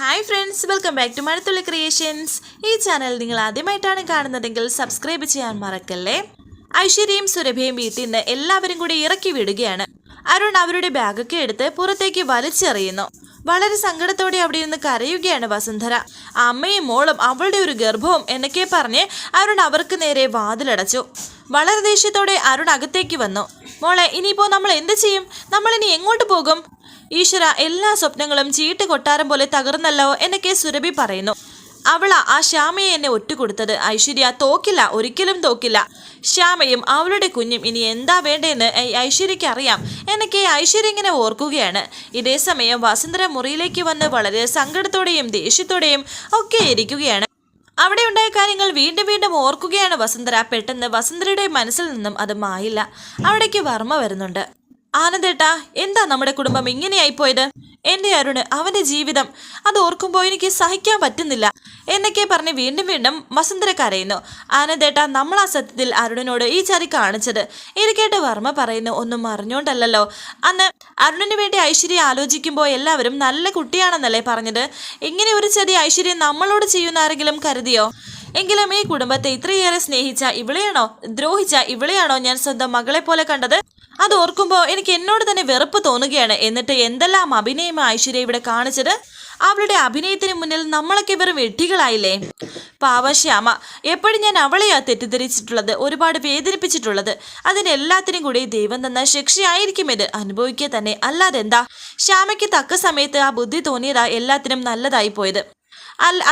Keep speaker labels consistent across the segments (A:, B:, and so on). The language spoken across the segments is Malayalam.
A: Hi friends welcome back to Mazhathulli creations ഈ ചാനൽ നിങ്ങൾ ആദ്യമായിട്ടാണ് കാണുന്നതെങ്കിൽ സബ്സ്ക്രൈബ് ചെയ്യാൻ മറക്കല്ലേ? ഐശ്വര്യയും സുരഭയും വീട്ടിൽ നിന്ന് എല്ലാവരും കൂടി ഇറക്കി വിടുകയാണ്. അരുൺ അവരുടെ ബാഗൊക്കെ എടുത്ത് പുറത്തേക്ക് വലിച്ചെറിയുന്നു. വളരെ സങ്കടത്തോടെ അവിടെ നിന്ന് കരയുകയാണ് വസുന്ധര. അമ്മയും മോളും അവളുടെ ഒരു ഗർഭവും എന്നൊക്കെ പറഞ്ഞ് അരുൺ അവർക്ക് നേരെ വാതിലടച്ചു. വളരെ ദേഷ്യത്തോടെ അരുൺ അകത്തേക്ക് വന്നു. മോളെ ഇനിയിപ്പോ നമ്മൾ എന്ത് ചെയ്യും? നമ്മളിനി എങ്ങോട്ട് പോകും? ഈശ്വര എല്ലാ സ്വപ്നങ്ങളും ചീട്ട് കൊട്ടാരം പോലെ തകർന്നല്ലോ എന്നൊക്കെ സുരഭി പറയുന്നു. അവളാ ആ ശ്യാമയെ എന്നെ ഒറ്റുകൊടുത്തത്. ഐശ്വര്യ തോക്കില്ല ഒരിക്കലും തോക്കില്ല. ശ്യാമയും അവളുടെ കുഞ്ഞും ഇനി എന്താ വേണ്ടതെന്ന് ഐ- ഐശ്വര്യയ്ക്ക് അറിയാം എന്നൊക്കെ ഐശ്വര്യ ഇങ്ങനെ ഓർക്കുകയാണ്. ഇതേ സമയം വസുന്ധര മുറിയിലേക്ക് വന്ന് വളരെ സങ്കടത്തോടെയും ദേഷ്യത്തോടെയും ഒക്കെ ഇരിക്കുകയാണ്. അവിടെ ഉണ്ടായ കാര്യങ്ങൾ വീണ്ടും വീണ്ടും ഓർക്കുകയാണ് വസുന്ധര. പെട്ടെന്ന് വസുന്ധരയുടെ മനസ്സിൽ നിന്നും അത് മായില്ല. അവിടേക്ക് വർമ്മ വരുന്നുണ്ട്. ആനന്ദേട്ടാ എന്താ നമ്മുടെ കുടുംബം ഇങ്ങനെയായി പോയത് എന്റെ അരുണ് അവന്റെ ജീവിതം അത് ഓർക്കുമ്പോ എനിക്ക് സഹിക്കാൻ പറ്റുന്നില്ല. എന്നൊക്കെ പറഞ്ഞ് വീണ്ടും വീണ്ടും വസുന്ധര കരയുന്നു. ആനന്ദേട്ടാ നമ്മൾ ആ സത്യത്തിൽ അരുണിനോട് ഈ ചതി കാണിച്ചത്. ഇരിക്കേട്ട് വർമ്മ പറയുന്നു ഒന്നും അറിഞ്ഞോണ്ടല്ലോ അന്ന് അരുണിന് വേണ്ടി ഐശ്വര്യ ആലോചിക്കുമ്പോൾ എല്ലാവരും നല്ല കുട്ടിയാണെന്നല്ലേ പറഞ്ഞത്? ഇങ്ങനെ ഒരു ചതി ഐശ്വര്യം നമ്മളോട് ചെയ്യുന്ന ആരെങ്കിലും കരുതിയോ? എങ്കിലും ഈ കുടുംബത്തെ ഇത്രയേറെ സ്നേഹിച്ച ഇവളെയാണോ ദ്രോഹിച്ച ഇവളെയാണോ ഞാൻ സ്വന്തം മകളെ പോലെ കണ്ടത്? അത് ഓർക്കുമ്പോൾ എനിക്ക് എന്നോട് തന്നെ വെറുപ്പ് തോന്നുകയാണ്. എന്നിട്ട് എന്തെല്ലാം അഭിനയം ഐശ്വര്യ ഇവിടെ കാണിച്ചത്? അവളുടെ അഭിനയത്തിന് മുന്നിൽ നമ്മളൊക്കെ വെറും വെട്ടികളായില്ലേ പാവ ശ്യാമ എപ്പോഴും ഞാൻ അവളെയാ തെറ്റിദ്ധരിച്ചിട്ടുള്ളത് ഒരുപാട് വേദനിപ്പിച്ചിട്ടുള്ളത്. അതിനെല്ലാത്തിനും കൂടി ദൈവം തന്ന ശിക്ഷയായിരിക്കും ഇത്. അനുഭവിക്കുക തന്നെ. അല്ലാതെന്താ? ശ്യാമയ്ക്ക് തക്ക സമയത്ത് ആ ബുദ്ധി തോന്നിയതാ എല്ലാത്തിനും നല്ലതായി പോയത്.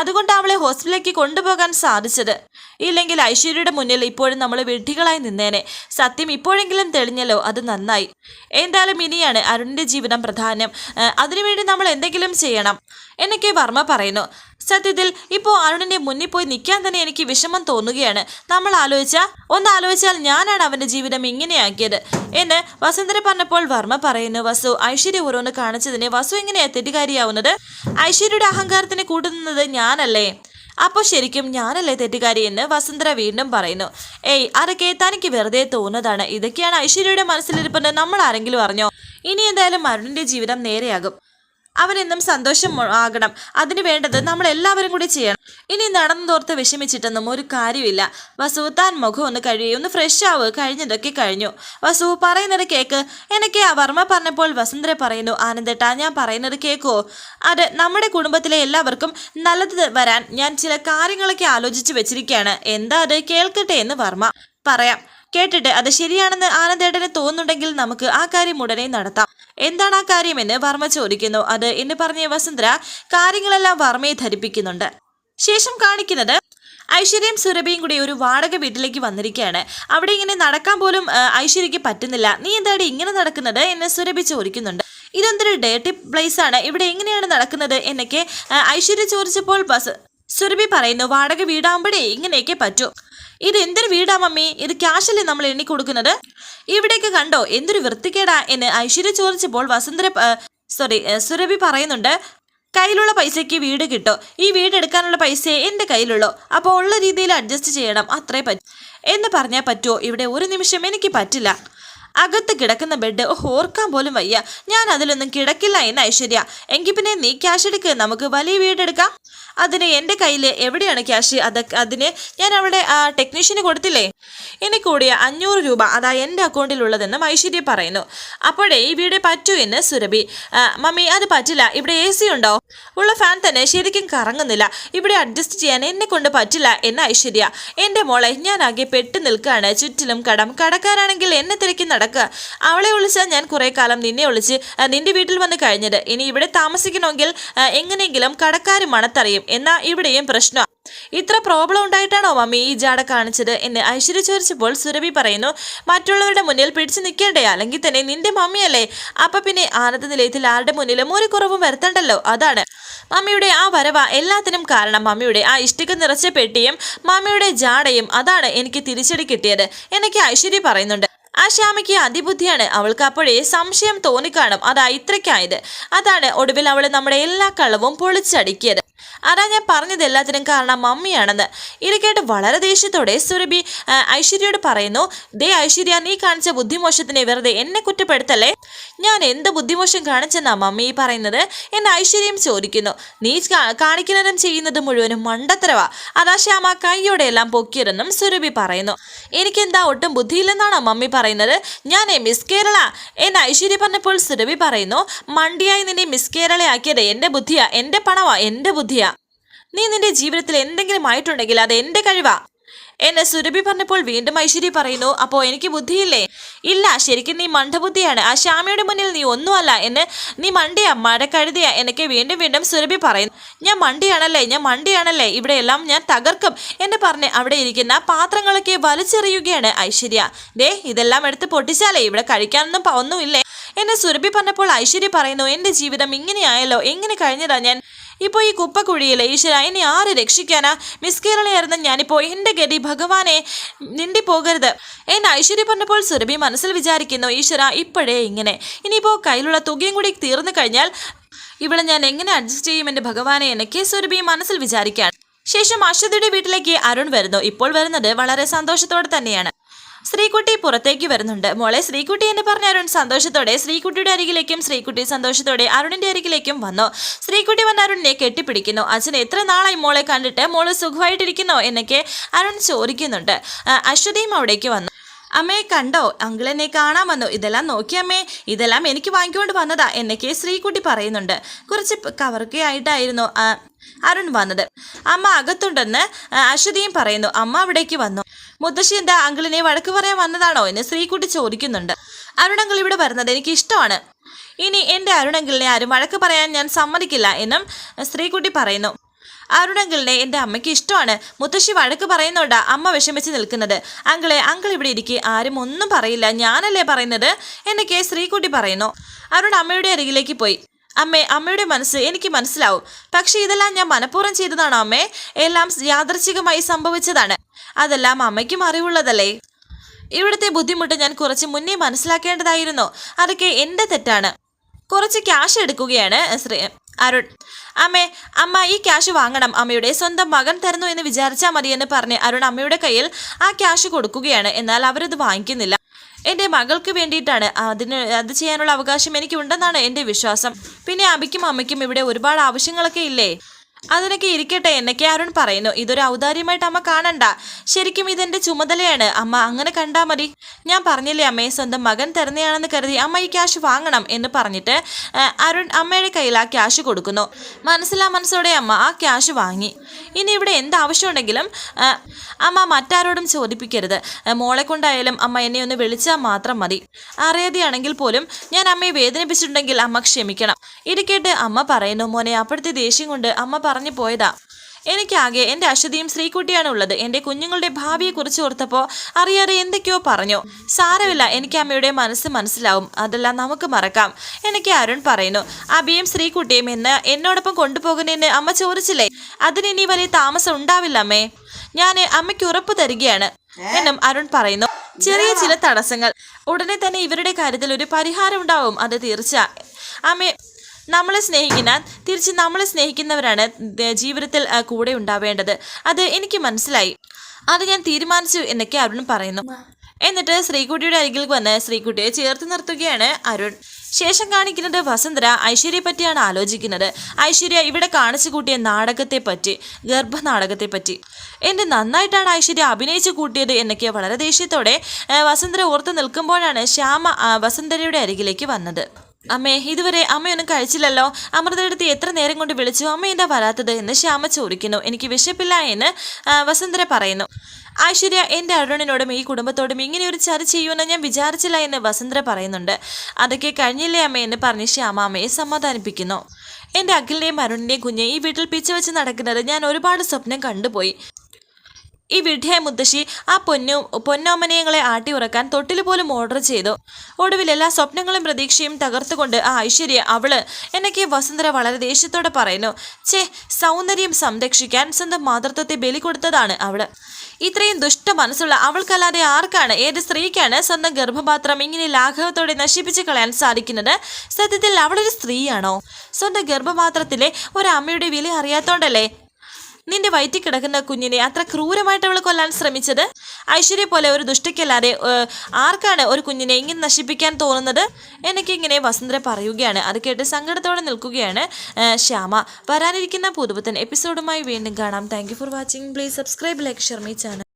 A: അതുകൊണ്ട് അവളെ ഹോസ്പിറ്റലിലേക്ക് കൊണ്ടുപോകാൻ സാധിച്ചത്. ഇല്ലെങ്കിൽ ഐശ്വര്യയുടെ മുന്നിൽ ഇപ്പോഴും നമ്മൾ വിഡ്ഢികളായി നിന്നേനെ. സത്യം ഇപ്പോഴെങ്കിലും തെളിഞ്ഞല്ലോ അത് നന്നായി. എന്തായാലും ഇനിയാണ് അരുണിന്റെ ജീവിതം പ്രധാനം. അതിനുവേണ്ടി നമ്മൾ എന്തെങ്കിലും ചെയ്യണം. എന്നൊക്കെ വർമ്മ പറയുന്നു. സത്യത്തിൽ ഇപ്പോൾ അരുണിന്റെ മുന്നിൽ പോയി നിൽക്കാൻ തന്നെ എനിക്ക് വിഷമം തോന്നുകയാണ്. നമ്മൾ ആലോചിച്ച ഒന്ന് ആലോചിച്ചാൽ ഞാനാണ് അവന്റെ ജീവിതം ഇങ്ങനെയാക്കിയത് എന്ന് വസുന്ധര പറഞ്ഞപ്പോൾ വർമ്മ പറയുന്നു വസു ഐശ്വര്യ ഓരോന്ന് കാണിച്ചതിന് വസു എങ്ങനെയാണ് തെറ്റുകാരിയാവുന്നത് ഐശ്വര്യയുടെ അഹങ്കാരത്തിന് കൂട്ടുന്നത് ഞാനല്ലേ? അപ്പോൾ ശരിക്കും ഞാനല്ലേ തെറ്റുകാരി എന്ന് വസുന്ധര വീണ്ടും പറയുന്നു. ഏയ് അതൊക്കെ തനിക്ക് വെറുതെ തോന്നുന്നതാണ്. ഇതൊക്കെയാണ് ഐശ്വര്യയുടെ മനസ്സിലിരിപ്പെന്ന് നമ്മൾ ആരെങ്കിലും അറിഞ്ഞോ? ഇനി എന്തായാലും അരുണിന്റെ ജീവിതം നേരെയാകും. അവനെന്നും സന്തോഷം ആകണം. അതിന് വേണ്ടത് നമ്മൾ എല്ലാവരും കൂടി ചെയ്യണം. ഇനി നടന്നതോർത്ത് വിഷമിച്ചിട്ടൊന്നും ഒരു കാര്യമില്ല. വസു താൻ മുഖം ഒന്ന് കഴിയും ഒന്ന് ഫ്രഷ് ആവ്. കഴിഞ്ഞതൊക്കെ കഴിഞ്ഞു. വസു പറയുന്നത് കേക്ക്. എനിക്ക് ആ വർമ്മ പറഞ്ഞപ്പോൾ വസുന്ധര പറയുന്നു ആനന്ദേട്ടാ ഞാൻ പറയുന്നത് കേക്കോ? അത് നമ്മുടെ കുടുംബത്തിലെ എല്ലാവർക്കും നല്ലത് വരാൻ ഞാൻ ചില കാര്യങ്ങളൊക്കെ ആലോചിച്ച് വെച്ചിരിക്കുകയാണ് എന്താ അത്? കേൾക്കട്ടെ എന്ന് വർമ്മ പറയാം. കേട്ടിട്ട് അത് ശരിയാണെന്ന് ആനന്ദേട്ടന് തോന്നുന്നുണ്ടെങ്കിൽ നമുക്ക് ആ കാര്യം ഉടനെ നടത്താം. എന്താണ് ആ കാര്യമെന്ന് വർമ്മ ചോദിക്കുന്നു. അത് എന്ന് പറഞ്ഞ വസുന്ധര കാര്യങ്ങളെല്ലാം വർമ്മയെ ധരിപ്പിക്കുന്നുണ്ട്. ശേഷം കാണിക്കുന്നത് ഐശ്വര്യയും സുരഭിയും കൂടി ഒരു വാടക വീട്ടിലേക്ക് വന്നിരിക്കുകയാണ്. അവിടെ ഇങ്ങനെ നടക്കാൻ പോലും ഐശ്വര്യക്ക് പറ്റുന്നില്ല. നീ എന്താണ് ഇങ്ങനെ നടക്കുന്നത്? എന്ന് സുരഭി ചോദിക്കുന്നുണ്ട്. ഇതെന്തൊരു ഡേട്ടി പ്ലേസ് ആണ്. ഇവിടെ എങ്ങനെയാണ് നടക്കുന്നത്? എന്നൊക്കെ ഐശ്വര്യ ചോദിച്ചപ്പോൾ സുരഭി പറയുന്നു വാടക വീടാകുമ്പോഴേ ഇങ്ങനെയൊക്കെ പറ്റൂ. ഇത് എന്തൊരു വീടാ മമ്മി? ഇത് ക്യാഷല്ലേ നമ്മൾ എണ്ണി കൊടുക്കുന്നത് ഇവിടേക്ക് കണ്ടോ? എന്തൊരു വൃത്തികേടാ എന്ന് ഐശ്വര്യ ചോദിച്ചപ്പോൾ വസുന്ധര സോറി സുരഭി പറയുന്നുണ്ട് കയ്യിലുള്ള പൈസയ്ക്ക് വീട് കിട്ടോ? ഈ വീട് എടുക്കാനുള്ള പൈസയെ എന്റെ കയ്യിലുള്ളൂ. അപ്പോൾ ഉള്ള രീതിയിൽ അഡ്ജസ്റ്റ് ചെയ്യണം. അത്രേ പറ്റും. എന്ന് പറഞ്ഞാൽ പറ്റുമോ ഇവിടെ ഒരു നിമിഷം എനിക്ക് പറ്റില്ല. അകത്ത് കിടക്കുന്ന ബെഡ് ഓർക്കാൻ പോലും വയ്യ. ഞാൻ അതിലൊന്നും കിടക്കില്ല എന്ന് ഐശ്വര്യ. എങ്കിൽ പിന്നെ നീ ക്യാഷ് എടുക്ക്. നമുക്ക് വലിയ വീടെടുക്കാം അതിന് എന്റെ കയ്യിൽ എവിടെയാണ് ക്യാഷ്? അത് അതിന് ഞാൻ അവിടെ ടെക്നീഷ്യന് കൊടുത്തില്ലേ? ഇനി കൂടിയ അഞ്ഞൂറ് രൂപ അതാ എന്റെ അക്കൗണ്ടിലുള്ളതെന്നും ഐശ്വര്യ പറയുന്നു. അപ്പോഴേ ഈ വീട് പറ്റൂ എന്ന് സുരഭി മമ്മി അത് പറ്റില്ല. ഇവിടെ എ സി ഉണ്ടോ? ഉള്ള ഫാൻ തന്നെ ശരിക്കും കറങ്ങുന്നില്ല. ഇവിടെ അഡ്ജസ്റ്റ് ചെയ്യാൻ എന്നെ കൊണ്ട് പറ്റില്ല എന്ന് ഐശ്വര്യ എന്റെ മോളെ ഞാൻ ആകെ പെട്ടു നിൽക്കുകയാണ് ചുറ്റിലും കടം. കടക്കാരാണെങ്കിൽ എന്നെ തിരക്കി നടക്കുക അവളെ വിളിച്ചാൽ ഞാൻ കുറേ കാലം നിന്നെ വിളിച്ച് നിന്റെ വീട്ടിൽ വന്ന് കഴിഞ്ഞത്. ഇനി ഇവിടെ താമസിക്കണമെങ്കിൽ എങ്ങനെയെങ്കിലും കടക്കാരും മണത്തറിയും. എന്നാ ഇവിടെയും പ്രശ്നം. ഇത്ര പ്രോബ്ലം ഉണ്ടായിട്ടാണോ മമ്മി ഈ ജാട കാണിച്ചത് എന്ന് ഐശ്വര്യ ചോദിച്ചപ്പോൾ സുരഭി പറയുന്നു മറ്റുള്ളവരുടെ മുന്നിൽ പിടിച്ചു നിൽക്കേണ്ടേ? അല്ലെങ്കിൽ തന്നെ നിന്റെ മമ്മിയല്ലേ? അപ്പൊ പിന്നെ ആനന്ദ നിലയത്തിൽ ആരുടെ മുന്നിലും ഒരു കുറവും വരുത്തണ്ടല്ലോ? അതാണ്. മമ്മിയുടെ ആ വരവ എല്ലാത്തിനും കാരണം മമ്മിയുടെ ആ ഇഷ്ടിക നിറച്ച പെട്ടിയും മമ്മിയുടെ ജാടയും. അതാണ് എനിക്ക് തിരിച്ചടി കിട്ടിയത് എനിക്ക് ഐശ്വര്യ പറയുന്നുണ്ട്. ആ ശ്യാമയ്ക്ക് അതിബുദ്ധിയാണ്. അവൾക്ക് അപ്പോഴേ സംശയം തോന്നിക്കാണും. അതാ ഇത്രയ്ക്കായത്. അതാണ് ഒടുവിൽ അവൾ നമ്മുടെ എല്ലാ കളവും പൊളിച്ചടുക്കിയത്. അതാ ഞാൻ പറഞ്ഞത് എല്ലാത്തിനും കാരണം മമ്മിയാണെന്ന്. ഇത് വളരെ ദേഷ്യത്തോടെ സുരഭി ഐശ്വര്യയോട് പറയുന്നു ദേ ഐശ്വര്യ നീ കാണിച്ച ബുദ്ധിമോശത്തിനെ വെറുതെ എന്നെ കുറ്റപ്പെടുത്തല്ലേ? ഞാൻ എന്ത് ബുദ്ധിമോശം കാണിച്ചെന്നാ മമ്മി പറയുന്നത്? എന്നെ ഐശ്വര്യം ചോദിക്കുന്നു. നീ കാണിക്കുന്നതും ചെയ്യുന്നതും മുഴുവനും മണ്ടത്തരവ. അതാ ശ്യാമ കൈയോടെ എല്ലാം പൊക്കിയതെന്നും സുരഭി പറയുന്നു. എനിക്കെന്താ ഒട്ടും ബുദ്ധിയില്ലെന്നാണോ മമ്മി പറയുന്നത്? ഞാനേ മിസ് കേരള എന്നെ ഐശ്വര്യ പറഞ്ഞപ്പോൾ സുരഭി പറയുന്നു മണ്ടിയായി നിന്നെ മിസ് കേരളയാക്കിയത് എന്റെ ബുദ്ധിയാ എന്റെ പണവാ എന്റെ ബുദ്ധിയാ. നീ നിന്റെ ജീവിതത്തിൽ എന്തെങ്കിലും ആയിട്ടുണ്ടെങ്കിൽ അത് എന്റെ കഴിവാ. എന്നെ സുരഭി പറഞ്ഞപ്പോൾ വീണ്ടും ഐശ്വര്യ പറയുന്നു അപ്പോൾ എനിക്ക് ബുദ്ധിയില്ലേ? ഇല്ല ശരിക്കും നീ മണ്ടബുദ്ധിയാണ്. ആ ശ്യാമയുടെ മുന്നിൽ നീ ഒന്നുമല്ല എന്ന് നീ മണ്ടിയാ മഴക്കഴുതിയാ എന്നൊക്കെ വീണ്ടും വീണ്ടും സുരഭി പറയുന്നു. ഞാൻ മണ്ടിയാണല്ലേ ഞാൻ മണ്ടിയാണല്ലേ? ഇവിടെ എല്ലാം ഞാൻ തകർക്കും എന്ന് പറഞ്ഞ് അവിടെ ഇരിക്കുന്ന പാത്രങ്ങളൊക്കെ വലിച്ചെറിയുകയാണ് ഐശ്വര്യ. ദേ ഇതെല്ലാം എടുത്ത് പൊട്ടിച്ചാലേ ഇവിടെ കഴിക്കാനൊന്നും ഒന്നുമില്ലേ? എന്നെ സുരഭി പറഞ്ഞപ്പോൾ ഐശ്വര്യ പറയുന്നു എന്റെ ജീവിതം ഇങ്ങനെയായല്ലോ എങ്ങനെ കഴിഞ്ഞതാ ഞാൻ? ഇപ്പോൾ ഈ കുപ്പക്കുഴിയിൽ ഈശ്വര ഇനി ആര് രക്ഷിക്കാനാ? മിസ് കേരളയായിരുന്ന ഞാനിപ്പോൾ എന്റെ ഗതി ഭഗവാനെ നിണ്ടി പോകരുത് എന്നെ ഐശ്വര്യ പറഞ്ഞപ്പോൾ സുരഭി മനസ്സിൽ വിചാരിക്കുന്നു ഈശ്വര ഇപ്പോഴേ ഇങ്ങനെ. ഇനിയിപ്പോൾ കയ്യിലുള്ള തുകയും കൂടി തീർന്നു കഴിഞ്ഞാൽ ഇവിടെ ഞാൻ എങ്ങനെ അഡ്ജസ്റ്റ് ചെയ്യും എന്റെ ഭഗവാനെ എനിക്ക് സുരഭി മനസ്സിൽ വിചാരിക്കുകയാണ്. ശേഷം അശ്വതിയുടെ വീട്ടിലേക്ക് അരുൺ വരുന്നു. ഇപ്പോൾ വരുന്നത് വളരെ സന്തോഷത്തോടെ തന്നെയാണ്. ശ്രീകുട്ടി പുറത്തേക്ക് വരുന്നുണ്ട്. മോളെ ശ്രീകുട്ടി എന്ന് പറഞ്ഞ അരുൺ സന്തോഷത്തോടെ ശ്രീകുട്ടിയുടെ അരികിലേക്കും ശ്രീകുട്ടി സന്തോഷത്തോടെ അരുണിന്റെ അരികിലേക്കും വന്നു. ശ്രീകുട്ടി വന്ന അരുണിനെ കെട്ടിപ്പിടിക്കുന്നു. അച്ഛൻ എത്ര നാളായി മോളെ കണ്ടിട്ട്? മോൾ സുഖമായിട്ടിരിക്കുന്നോ? എന്നൊക്കെ അരുൺ ചോദിക്കുന്നുണ്ട്. അശ്വതിയും അവിടേക്ക് വന്നു. അമ്മയെ കണ്ടോ? അങ്കിളെന്നെ കാണാൻ വന്നു. ഇതെല്ലാം നോക്കിയമ്മേ ഇതെല്ലാം എനിക്ക് വാങ്ങിക്കൊണ്ട് വന്നതാ എന്നൊക്കെ ശ്രീകുട്ടി പറയുന്നുണ്ട്. കുറച്ച് കവർക്കയായിട്ടായിരുന്നു അരുൺ വന്നത്. അമ്മ അകത്തുണ്ടെന്ന് അശ്വതിയും പറയുന്നു. അമ്മ അവിടേക്ക് വന്നു. മുത്തശ്ശി എന്താ അങ്കിളിനെ വഴക്ക് പറയാൻ വന്നതാണോ എന്ന് ശ്രീകുട്ടി ചോദിക്കുന്നുണ്ട്. അരുണങ്കിൾ ഇവിടെ വരുന്നത് എനിക്ക് ഇഷ്ടമാണ്. ഇനി എന്റെ അരുണങ്കിളിനെ ആരും വഴക്ക് പറയാൻ ഞാൻ സമ്മതിക്കില്ല എന്നും ശ്രീകുട്ടി പറയുന്നു. അരുണങ്കിളിനെ എന്റെ അമ്മയ്ക്ക് ഇഷ്ടമാണ്. മുത്തശ്ശി വഴക്ക് പറയുന്നോണ്ടാ അമ്മ വിഷമിച്ച് നിൽക്കുന്നത്. അങ്കിളെ അങ്കിൾ ഇവിടെ ഇരിക്കെ. ആരും ഒന്നും പറയില്ല. ഞാനല്ലേ പറയുന്നത്? എന്നൊക്കെ ശ്രീകുട്ടി പറയുന്നു. അരുൺ അമ്മയുടെ അരികിലേക്ക് പോയി. അമ്മേ അമ്മയുടെ മനസ്സ് എനിക്ക് മനസ്സിലാവും. പക്ഷേ ഇതെല്ലാം ഞാൻ മനഃപൂർവം ചെയ്തതാണോ അമ്മേ? എല്ലാം യാദർച്ഛികമായി സംഭവിച്ചതാണ്. അതെല്ലാം അമ്മയ്ക്കും അറിവുള്ളതല്ലേ? ഇവിടുത്തെ ബുദ്ധിമുട്ട് ഞാൻ കുറച്ച് മുന്നേ മനസ്സിലാക്കേണ്ടതായിരുന്നു. അതൊക്കെ എന്റെ തെറ്റാണ്. കുറച്ച് ക്യാഷ് എടുക്കുകയാണ് ശ്രീ അരുൺ. അമ്മേ അമ്മ ഈ ക്യാഷ് വാങ്ങണം. അമ്മയുടെ സ്വന്തം മകൻ തരുന്നു എന്ന് വിചാരിച്ചാൽ മതിയെന്ന് പറഞ്ഞ് അരുൺ അമ്മയുടെ കയ്യിൽ ആ ക്യാഷ് കൊടുക്കുകയാണ്. എന്നാൽ അവരത് വാങ്ങിക്കുന്നില്ല. എന്റെ മകൾക്ക് വേണ്ടിയിട്ടാണ് അതിന് അത് ചെയ്യാനുള്ള അവകാശം എനിക്കുണ്ടെന്നാണ് എന്റെ വിശ്വാസം. പിന്നെ അബിക്കും അമ്മയ്ക്കും ഇവിടെ ഒരുപാട് ആവശ്യങ്ങളൊക്കെ ഇല്ലേ? അതിനൊക്കെ ഇരിക്കട്ടെ എന്നൊക്കെ അരുൺ പറയുന്നു. ഇതൊരു ഔദാര്യമായിട്ട് അമ്മ കാണണ്ട. ശരിക്കും ഇതെന്റെ ചുമതലയാണ്. അമ്മ അങ്ങനെ കണ്ടാ മതി. ഞാൻ പറഞ്ഞില്ലേ അമ്മയെ സ്വന്തം മകൻ തരുന്നതാണെന്ന് കരുതി അമ്മ ഈ ക്യാഷ് വാങ്ങണം എന്ന് പറഞ്ഞിട്ട് അരുൺ അമ്മയുടെ കയ്യിൽ ആ ക്യാഷ് കൊടുക്കുന്നു. മനസ്സിലാ മനസ്സോടെ അമ്മ ആ ക്യാഷ് വാങ്ങി. ഇനി ഇവിടെ എന്ത് ആവശ്യമുണ്ടെങ്കിലും അമ്മ മറ്റാരോടും ചോദിപ്പിക്കരുത്. മോളെ കൊണ്ടായാലും അമ്മ എന്നെ ഒന്ന് വിളിച്ചാൽ മാത്രം മതി. അറിയാതെയാണെങ്കിൽ പോലും ഞാൻ അമ്മയെ വേദനിപ്പിച്ചിട്ടുണ്ടെങ്കിൽ അമ്മ ക്ഷമിക്കണം. ഇരിക്കട്ടെ അമ്മ പറയുന്നു. മോനെ അപ്പോഴത്തെ ദേഷ്യം കൊണ്ട് അമ്മ പറഞ്ഞു പോയതാ. എനിക്കാകെ എന്റെ അശ്വതിയും ശ്രീകുട്ടിയാണ് ഉള്ളത് എന്റെ കുഞ്ഞുങ്ങളുടെ ഭാവിയെ കുറിച്ച് ഓർത്തപ്പോൾ അറിയാതെ എന്തൊക്കെയോ പറഞ്ഞു. സാരമില്ല എനിക്ക് അമ്മയുടെ മനസ്സ് മനസ്സിലാവും. അതെല്ലാം നമുക്ക് മറക്കാം. എനിക്ക് അരുൺ പറയുന്നു അബിയും ശ്രീകുട്ടിയും എന്ന് എന്നോടൊപ്പം കൊണ്ടുപോകുന്നതിന് അമ്മ ചോദിച്ചില്ലേ? അതിന് ഇനി വലിയ താമസം ഉണ്ടാവില്ല അമ്മേ. ഞാൻ അമ്മയ്ക്ക് ഉറപ്പ് തരികയാണ്. എന്നും അരുൺ പറയുന്നു ചെറിയ ചില തടസ്സങ്ങൾ. ഉടനെ തന്നെ ഇവരുടെ കാര്യത്തിൽ ഒരു പരിഹാരം ഉണ്ടാവും അത് തീർച്ച. അമ്മേ നമ്മളെ സ്നേഹിക്കുന്ന തിരിച്ച് നമ്മളെ സ്നേഹിക്കുന്നവരാണ് ജീവിതത്തിൽ കൂടെ ഉണ്ടാവേണ്ടത്. അത് എനിക്ക് മനസ്സിലായി. അത് ഞാൻ തീരുമാനിച്ചു എന്നൊക്കെ അരുൺ പറയുന്നു. എന്നിട്ട് ശ്രീകുട്ടിയുടെ അരികിൽ വന്ന് ശ്രീകുട്ടിയെ ചേർത്ത് നിർത്തുകയാണ് അരുൺ. ശേഷം കാണിക്കുന്നത് വസന്തര ഐശ്വര്യയെ പറ്റിയാണ് ആലോചിക്കുന്നത്. ഐശ്വര്യ ഇവിടെ കാണിച്ചു കൂട്ടിയ നാടകത്തെ പറ്റി ഗർഭനാടകത്തെ പറ്റി. എന്ത് നന്നായിട്ടാണ് ഐശ്വര്യ അഭിനയിച്ചു കൂട്ടിയത് എന്നൊക്കെ വളരെ ദേഷ്യത്തോടെ ആ, വസുന്ധര ഓർത്ത് നിൽക്കുമ്പോഴാണ് ശ്യാമ വസന്തരയുടെ അരികിലേക്ക് വന്നത്. അമ്മേ ഇതുവരെ അമ്മയൊന്നും കഴിച്ചില്ലല്ലോ. അമൃതയെടുത്ത് എത്ര നേരം കൊണ്ട് വിളിച്ചു? അമ്മ എന്താ വരാത്തത് എന്ന് ശ്യാമ ചോദിക്കുന്നു. എനിക്ക് വിശപ്പില്ല എന്ന് വസന്തര പറയുന്നു. ഐശ്വര്യ എന്റെ അരുണിനോടും ഈ കുടുംബത്തോടും ഇങ്ങനെ ഒരു ചതി ചെയ്യുമെന്ന് ഞാൻ വിചാരിച്ചില്ല എന്ന് വസുന്ധര പറയുന്നുണ്ട്. അതൊക്കെ കഴിഞ്ഞില്ലേ അമ്മ എന്ന് പറഞ്ഞ് ശ്യാമ അമ്മയെ സമാധാനിപ്പിക്കുന്നു. എന്റെ അഖിലിന്റെയും അരുണിന്റെയും കുഞ്ഞെ ഈ വീട്ടിൽ പിച്ച വെച്ച് നടക്കുന്നത് ഞാൻ ഒരുപാട് സ്വപ്നം കണ്ടുപോയി. ഈ വിഡ്ഢിയായ മുത്തശ്ശി ആ പൊന്നു പൊന്നോമനയങ്ങളെ ആട്ടി ഉറക്കാൻ തൊട്ടിൽ പോലും ഓർഡർ ചെയ്തു. ഒടുവിൽ എല്ലാ സ്വപ്നങ്ങളും പ്രതീക്ഷയും തകർത്തുകൊണ്ട് ആ ഐശ്വര്യ അവൾ എന്നൊക്കെ വസുന്ധര വളരെ ദേഷ്യത്തോടെ പറയുന്നു. ചേ സൗന്ദര്യം സംരക്ഷിക്കാൻ സ്വന്തം മാതൃത്വത്തെ ബലി കൊടുത്തതാണ് അവൾ. ഇത്രയും ദുഷ്ട മനസ്സുള്ള അവൾക്കല്ലാതെ ആർക്കാണ് ഏത് സ്ത്രീക്കാണ് സ്വന്തം ഗർഭപാത്രം ഇങ്ങനെ ലാഘവത്തോടെ നശിപ്പിച്ച് കളയാൻ സാധിക്കുന്നത്? സത്യത്തിൽ അവളൊരു സ്ത്രീയാണോ? സ്വന്തം ഗർഭപാത്രത്തിലെ ഒരു അമ്മയുടെ വില അറിയാത്തോണ്ടല്ലേ? നിന്റെ വയറ്റിൽ കിടക്കുന്ന കുഞ്ഞിനെ അത്ര ക്രൂരമായിട്ട് അവൾ കൊല്ലാൻ ശ്രമിച്ചത്? ഐശ്വര്യ പോലെ ഒരു ദുഷ്ടയ്ക്കല്ലാതെ ആർക്കാണ് ഒരു കുഞ്ഞിനെ ഇങ്ങനെ നശിപ്പിക്കാൻ തോന്നുന്നത്? എനിക്ക് ഇങ്ങനെ വസുന്ധര പറയുകയാണ്. അത് കേട്ട് സങ്കടത്തോടെ നിൽക്കുകയാണ് ശ്യാമ. വരാനിരിക്കുന്ന പുതുപുത്തൻ എപ്പിസോഡുമായി വീണ്ടും കാണാം. Thank for watching please subscribe like Sharmi channel